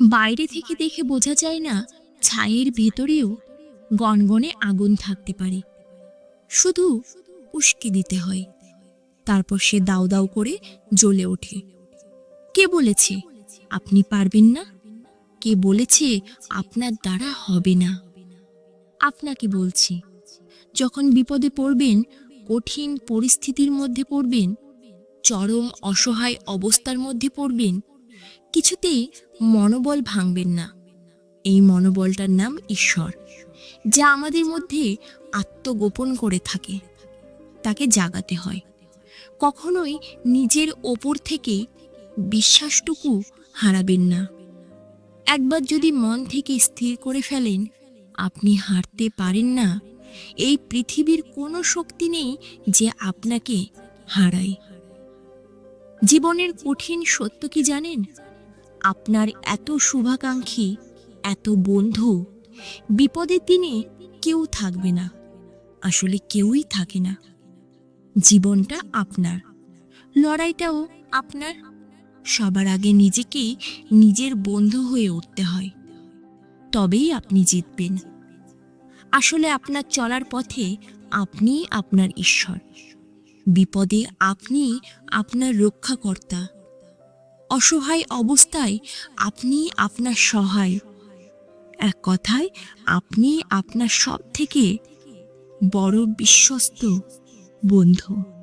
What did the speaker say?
বাইরে থেকে দেখে বোঝা যায় না ছাইয়ের ভেতরেও গনগনে আগুন থাকতে পারে। শুধু উস্কে দিতে হয়। তারপর সে দাউ দাউ করে জ্বলে ওঠে। কে বলেছে? আপনি পারবেন না? কে বলেছে? আপনার দ্বারা হবে না। আপনাকে বলছি, যখন বিপদে পড়বেন, কঠিন পরিস্থিতির মধ্যে পড়বেন, চরম অসহায় অবস্থার মধ্যে পড়বেন কিছুতেই মনোবল ভাঙবেন না। এই মনোবলটার নাম ঈশ্বর, যা আমাদের মধ্যে আত্মগোপন করে থাকে। তাকে জাগাতে হয়। কখনোই নিজের ওপর থেকে বিশ্বাসটুকু হারাবেন না। একবার যদি মন থেকে স্থির করে ফেলেন, আপনি হারতে পারেন না। এই পৃথিবীর কোনো শক্তি নেই যে আপনাকে হারায়। জীবনের কঠিন সত্য কি জানেন? আপনার এত শুভাকাঙ্ক্ষী, এত বন্ধু বিপদের দিনে কেউ থাকবে না, আসলে কেউই থাকে না। জীবনটা আপনার, লড়াইটাও আপনার। সবার আগে নিজেকে নিজের বন্ধু হয়ে উঠতে হয়, তবেই আপনি জিতবেন। আসলে আপনার চলার পথে আপনি আপনার ঈশ্বর। বিপদে আপনি আপনার রক্ষাকর্তা। অসহায় অবস্থায় আপনি আপনার সহায়। এক কথায়, আপনি আপনার সব থেকে বড় বিশ্বস্ত বন্ধু।